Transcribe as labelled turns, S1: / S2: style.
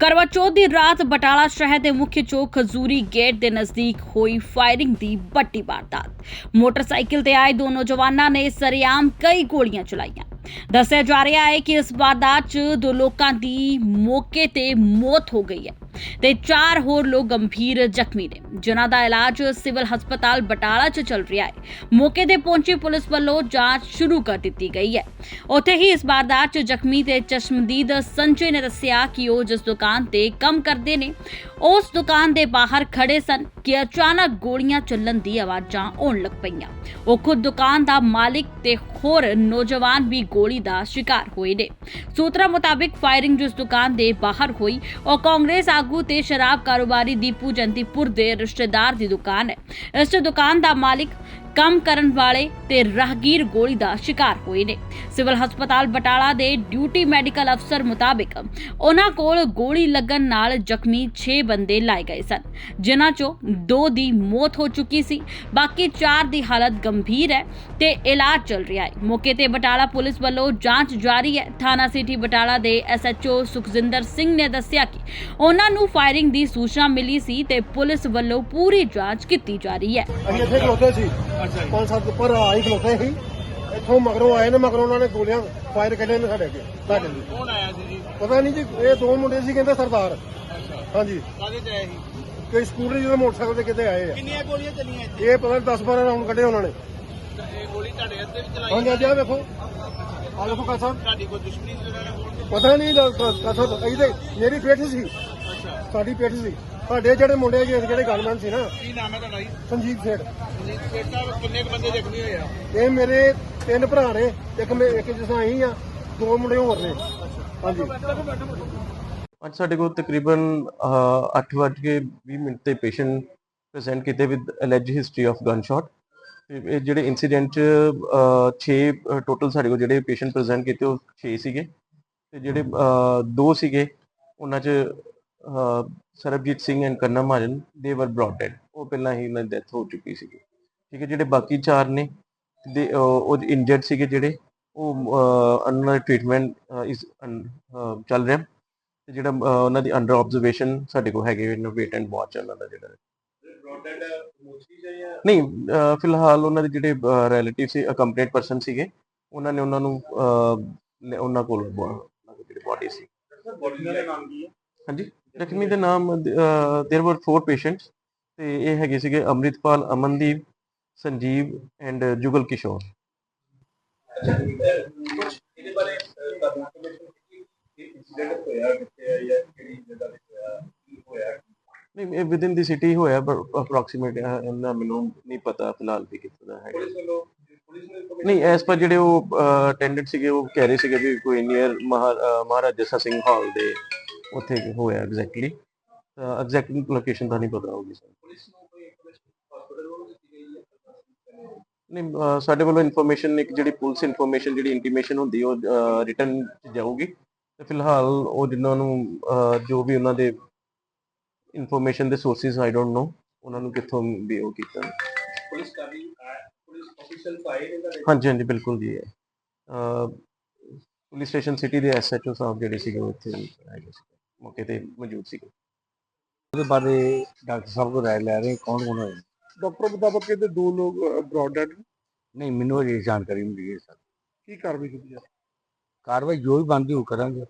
S1: ਕਰਵਾ ਚੌਥ ਦੀ ਰਾਤ ਬਟਾਲਾ ਸ਼ਹਿਰ ਦੇ ਮੁੱਖ ਚੌਕ ਖਜ਼ੂਰੀ ਗੇਟ ਦੇ ਨਜ਼ਦੀਕ ਹੋਈ ਫਾਇਰਿੰਗ ਦੀ ਵੱਡੀ ਵਾਰਦਾਤ। ਮੋਟਰਸਾਈਕਲ ਤੇ ਆਏ ਦੋ ਨੌਜਵਾਨਾਂ ਨੇ ਸਰਿਆਮ ਕਈ ਗੋਲੀਆਂ ਚਲਾਈਆਂ। ਦੱਸਿਆ ਜਾ ਰਿਹਾ ਹੈ ਕਿ ਇਸ ਵਾਰਦਾਤ 'ਚ ਦੋ ਲੋਕਾਂ ਦੀ ਮੌਕੇ ਤੇ ਮੌਤ ਹੋ ਗਈ ਹੈ। ਤੇ ਚਾਰ ਹੋਰ ਲੋਕ ਗੰਭੀਰ ਜ਼ਖਮੀ ਨੇ, ਜਿਨ੍ਹਾਂ ਦਾ ਇਲਾਜ ਸਿਵਲ ਹਸਪਤਾਲ ਬਟਾਲਾ 'ਚ ਚੱਲ ਰਿਹਾ ਹੈ। ਮੌਕੇ ਤੇ ਪਹੁੰਚੀ ਪੁਲਿਸ ਵੱਲੋਂ ਜਾਂਚ ਸ਼ੁਰੂ ਕਰ ਦਿੱਤੀ ਗਈ ਹੈ। ਉੱਥੇ ਹੀ ਇਸ ਵਾਰਦਾਤ 'ਚ ਜ਼ਖਮੀ ਤੇ ਚਸ਼ਮਦੀਦ ਸੰਜੇ ਨੇ ਦੱਸਿਆ ਕਿ ਉਹ ਜਿਸ ਦੁਕਾਨ ਤੇ ਕੰਮ ਕਰਦੇ ਨੇ, ਉਸ ਦੁਕਾਨ ਦੇ ਬਾਹਰ ਖੜੇ ਸਨ ਕਿ ਅਚਾਨਕ ਗੋਲੀਆਂ ਚੱਲਣ ਦੀ ਆਵਾਜ਼ਾਂ ਆਉਣ ਲੱਗ ਪਈਆਂ। ਉਹ ਖੁਦ ਦੁਕਾਨ ਦਾ ਮਾਲਿਕ ਤੇ ਹੋਰ ਨੌਜਵਾਨ ਵੀ ਗੋਲੀ ਦਾ ਸ਼ਿਕਾਰ ਹੋਏ ਨੇ। ਸੂਤਰਾਂ ਮੁਤਾਬਿਕ ਫਾਇਰਿੰਗ ਜਿਸ ਦੁਕਾਨ ਦੇ ਬਾਹਰ ਹੋਈ, ਉਹ ਕਾਂਗਰਸ ਆਗੂ ਤੇ ਸ਼ਰਾਬ ਕਾਰੋਬਾਰੀ ਦੀਪੂ ਜੰਦੀਪੁਰ ਦੇ ਰਿਸ਼ਤੇਦਾਰ ਦੀ ਦੁਕਾਨ ਹੈ। ਇਸ ਦੁਕਾਨ ਦਾ ਮਾਲਿਕ ਕੰਮ ਕਰਨ ਵਾਲੇ ਤੇ ਰਾਹਗੀਰ ਗੋਲੀ ਦਾ ਸ਼ਿਕਾਰ ਹੋਏ ਨੇ। ਸਿਵਲ ਹਸਪਤਾਲ ਬਟਾਲਾ ਦੇ ਡਿਊਟੀ ਮੈਡੀਕਲ ਅਫਸਰ ਮੁਤਾਬਿਕ ਉਹਨਾਂ ਕੋਲ ਗੋਲੀ ਲੱਗਣ ਨਾਲ ਜ਼ਖਮੀ 6 ਬੰਦੇ ਲਾਏ ਗਏ ਸਨ, ਜਿਨ੍ਹਾਂ ਚੋਂ 2 ਦੀ ਮੌਤ ਹੋ ਚੁੱਕੀ ਸੀ, ਬਾਕੀ 4 ਦੀ ਹਾਲਤ ਗੰਭੀਰ ਹੈ ਤੇ ਇਲਾਜ ਚੱਲ ਰਿਹਾ ਹੈ। ਮੌਕੇ ਤੇ ਬਟਾਲਾ ਪੁਲਿਸ ਵੱਲੋਂ ਜਾਂਚ ਜਾਰੀ ਹੈ। ਥਾਣਾ ਸਿਟੀ ਬਟਾਲਾ ਦੇ ਐਸਐਚਓ ਸੁਖਜਿੰਦਰ ਸਿੰਘ ਨੇ ਦੱਸਿਆ ਕਿ ਉਹਨਾਂ ਨੂੰ ਫਾਇਰਿੰਗ ਦੀ ਸੂਚਨਾ ਮਿਲੀ ਸੀ ਤੇ ਪੁਲਿਸ ਵੱਲੋਂ ਪੂਰੀ ਜਾਂਚ ਕੀਤੀ ਜਾ ਰਹੀ ਹੈ।
S2: ਅਸੀਂ ਇੱਥੇ ਖਲੋਤੇ ਸੀ। ਪੰਜ ਸੱਤ ਉੱਪਰ ਆ ਹੀ ਖਲੋਤੇ ਸੀ। ਇੱਥੋਂ ਮਗਰੋਂ ਆਏ ਨੇ ਮਗਰੋਂ ਉਹਨਾਂ ਨੇ ਗੋਲੀਆਂ ਫਾਇਰ ਕੱਢੇ ਨੇ ਸਾਡੇ ਅੱਗੇ ਸਾਡੇ ਲਈ
S3: ਕੌਣ ਆਇਆ ਸੀ ਜੀ?
S2: ਪਤਾ ਨਹੀਂ ਜੀ ਇਹ ਦੋ ਮੁੰਡੇ ਸੀ ਕਹਿੰਦੇ ਸਰਦਾਰ।
S3: ਅੱਛਾ।
S2: ਹਾਂਜੀ।
S3: ਕਾਹਦੇ ਚ ਆਇਆ ਸੀ?
S2: ਕੋਈ ਸਕੂਟਰੀ ਜਿਹਦੇ ਮੋਟਰਸਾਈਕਲ ਤੇ ਕਿਤੇ ਆਏ ਆ।
S3: ਕਿੰਨੀਆਂ ਗੋਲੀਆਂ ਚੱਲੀਆਂ ਇੱਥੇ?
S2: ਇਹ ਪਤਾ ਨਹੀਂ 10 12 ਰਾਉਂਡ ਕੱਢੇ ਉਹਨਾਂ ਨੇ।
S3: ਤਾਂ ਇਹ ਗੋਲੀ ਤੁਹਾਡੇ ਹੱਥੇ ਵੀ ਚਲਾਈ?
S2: ਹਾਂਜੀ ਅੱਜ ਆ ਵੇਖੋ। ਆ ਵੇਖੋ ਕਾ ਸਾਹਿਬ।
S3: ਤੁਹਾਡੀ ਕੋਈ ਦੁਸ਼ਮਣੀ ਨਾਲ ਹੋਣ?
S2: ਪਤਾ ਨਹੀਂ ਕਾ ਸਾਹਿਬ ਇਹਦੇ ਮੇਰੀ ਪੇਠ ਸੀ।
S3: ਅੱਛਾ।
S2: ਸਾਡੀ ਪੇਠ ਸੀ। ਸਾਡੇ ਜਿਹੜੇ ਮੁੰਡੇ ਜੀ ਜਿਹੜੇ ਗਨਮੈਨ ਸੀ ਨਾ।
S3: ਕੀ ਨਾਮ ਹੈ ਤੁਹਾਡਾ ਜੀ?
S2: ਸੰਜੀਤ ਸੇਠ।
S3: ਜੀ ਬੇਟਾ ਕਿੰਨੇ ਕੁ ਬੰਦੇ ਜ਼ਖਮੀ ਹੋਏ ਆ?
S2: ਇਹ ਮੇਰੇ ਤਿੰਨ ਭਰਾ ਨੇ ਇੱਕ ਮੈਂ ਇੱਕ ਜਿਸਾਂ ਆਈ ਆ ਦੋ ਮੁੰਡੇ ਹੋਰ ਨੇ। ਹਾਂਜੀ।
S4: ਅੱਜ ਸਾਡੇ ਕੋਲ ਤਕਰੀਬਨ ਅਹ, ਅੱਠ ਵੱਜ ਕੇ 20 ਮਿੰਟ ਤੇ ਪੇਸ਼ੈਂਟ ਪ੍ਰੈਜ਼ੈਂਟ ਕੀਤੇ with alleged history of gunshot ਤੇ ਇਹ ਜਿਹੜੇ ਇਨਸੀਡੈਂਟ ਚ 6 ਟੋਟਲ ਸਾਡੇ ਕੋਲ ਜਿਹੜੇ ਪੇਸ਼ੈਂਟ ਪ੍ਰੈਜ਼ੈਂਟ ਕੀਤੇ ਉਹ 6 ਸੀਗੇ। ਤੇ ਜਿਹੜੇ ਦੋ ਸੀਗੇ ਉਹਨਾਂ ਚ ਸਰਬਜੀਤ ਸਿੰਘ ਐਂਡ ਕੰਨਾ ਮਹਾਜਨ ਦੇ ਵਰ ਬ੍ਰੌਟ ਡੈਡ ਉਹ ਪਹਿਲਾਂ ਹੀ ਉਹਨਾਂ ਦੀ ਡੈਥ ਹੋ ਚੁੱਕੀ ਸੀਗੀ। ਠੀਕ ਹੈ ਜਿਹੜੇ ਬਾਕੀ ਚਾਰ ਨੇ ਦੇ ਉਹ ਇੰਜਰਡ ਸੀਗੇ ਜਿਹੜੇ ਉਹ ਦਾ ਟ੍ਰੀਟਮੈਂਟ ਇਸ ਚੱਲ ਰਿਹਾ। ਤੇ ਜਿਹੜਾ ਉਹਨਾਂ ਦੀ ਅੰਡਰ ਆਬਜ਼ਰਵੇਸ਼ਨ ਸਾਡੇ ਕੋਲ ਹੈਗੇ ਨੇ ਵੇਟ ਐਂਡ ਵਾਚ ਉਹਨਾਂ ਦਾ ਜਿਹੜਾ। ਨਹੀਂ ਫਿਲਹਾਲ ਉਹਨਾਂ ਦੇ ਜਿਹੜੇ ਰਿਲੇਟਿਵ ਸੀ ਅਕੰਪਲੀਟ ਪਰਸਨ ਸੀਗੇ ਉਹਨਾਂ ਨੇ ਉਹਨਾਂ ਨੂੰ ਉਹਨਾਂ ਕੋਲ ਬ- ਉਹਨਾਂ ਦੀ ਜਿਹੜੀ ਬਾਡੀ ਸੀ ਹਾਂਜੀ? ਜ਼ਖਮੀ ਦੇ ਨਾਮ देयर वर 4 ਪੇਸ਼ੈਂਟਸ ਤੇ ਇਹ ਹੈਗੇ ਸੀਗੇ ਅੰਮ੍ਰਿਤਪਾਲ ਅਮਨਦੀਪ ਸੰਜੀਵ ਐਂਡ ਜੁਗਲ ਕਿਸ਼ੋਰ
S5: ਇਹਦੇ ਬਾਰੇ ਕਰਨਾ ਕਿ ਇਨਸੀਡੈਂਟ ਹੋਇਆ ਕਿੱਥੇ ਆ ਜਾਂ ਕਿਹੜੀ ਜਗ੍ਹਾ ਤੇ ਹੋਇਆ ਕੀ ਹੋਇਆ
S4: ਨਹੀਂ ਇਹ ਵਿਦ ਇਨ ਦੀ ਸਿਟੀ ਹੋਇਆ ਪਰ ਅਪਰੋਕਸੀਮੇਟ ਇਹਨਾਂ ਮੈਨੂੰ ਨਹੀਂ ਪਤਾ ਫਿਲਹਾਲ ਵੀ ਕਿੱਥੇ ਦਾ ਹੈਗਾ
S5: ਪੁਲਿਸ ਵੱਲੋਂ ਪੁਲਿਸ ਨੂੰ information
S4: ਨਹੀਂ ਐਸ ਪਰ ਜਿਹੜੇ ਉਹ ਅਟੈਂਡੈਂਟ ਸੀਗੇ ਉਹ ਕਹਿ ਰਹੇ ਸੀਗੇ ਵੀ ਕੋਈ ਨੀਅਰ ਮਹਾਰਾਜਾ ਜੱਸਾ ਸਿੰਘ ਹਾਲ ਦੇ ਉੱਥੇ ਹੋਇਆ ਐਗਜ਼ੈਕਟਲੀ ਐਗਜ਼ੈਕਟ ਲੋਕੇਸ਼ਨ ਤਾਂ ਨਹੀਂ ਪਤਾ ਹੋਗੀ ਸਰ
S5: ਹੈ
S4: ਨਹੀਂ ਸਾਡੇ ਵੱਲੋਂ ਇਨਫੋਰਮੇਸ਼ਨ ਇੱਕ ਜਿਹੜੀ ਪੁਲਿਸ ਇਨਫੋਰਮੇਸ਼ਨ ਜਿਹੜੀ ਇੰਟੀਮੇਸ਼ਨ ਹੁੰਦੀ ਉਹ ਰਿਟਰਨ ਜਾਊਗੀ। ਤੇ ਫਿਲਹਾਲ ਉਹ ਜਿਨ੍ਹਾਂ ਨੂੰ ਜੋ ਵੀ ਉਹਨਾਂ ਦੇ ਇਨਫੋਰਮੇਸ਼ਨ ਦੇ ਸੋਰਸਿਸ ਆਈ ਡੋਨਟ ਨੋ ਉਹਨਾਂ ਨੂੰ ਕਿੱਥੋਂ ਵੀ ਉਹ ਕੀਤਾ।
S5: ਪੁਲਿਸ ਕਰ ਰਹੀ ਹੈ ਪੁਲਿਸ ਆਫੀਸ਼ੀਅਲ ਫਾਈਲ ਇਹਦਾ
S4: ਹਾਂਜੀ ਹਾਂਜੀ ਬਿਲਕੁਲ ਜੀ। ਅਹ, ਪੁਲਿਸ ਸਟੇਸ਼ਨ ਸਿਟੀ ਦੇ ਐਸਐਚਓ ਸਾਹਿਬ ਜਿਹੜੇ ਸੀਗੇ ਇੱਥੇ ਹੈਗੇ ਸੀ ਮੌਕੇ ਤੇ ਮੌਜੂਦ ਸੀਗੇ।
S6: ਉਹਦੇ ਬਾਰੇ ਡਾਕਟਰ ਸਾਹਿਬ ਕੋਲ ਰਾਏ ਲੈ ਰਹੇ ਕੌਣ ਕੌਣ ਹੋਏ
S2: ਡਾਕਟਰ ਮੁਤਾਬਕ ਇਹਦੇ ਦੋ ਲੋਕ ਬ੍ਰੌਡ ਡੈਡ
S6: ਨਹੀਂ ਮੈਨੂੰ ਇਹ ਜਾਣਕਾਰੀ ਮਿਲੀ ਹੈ ਸਰ।
S2: ਕੀ ਕਾਰਵਾਈ ਕੀਤੀ ਜਾ
S6: ਕਾਰਵਾਈ ਜੋ ਵੀ ਬਣਦੀ ਉਹ ਕਰਾਂਗੇ।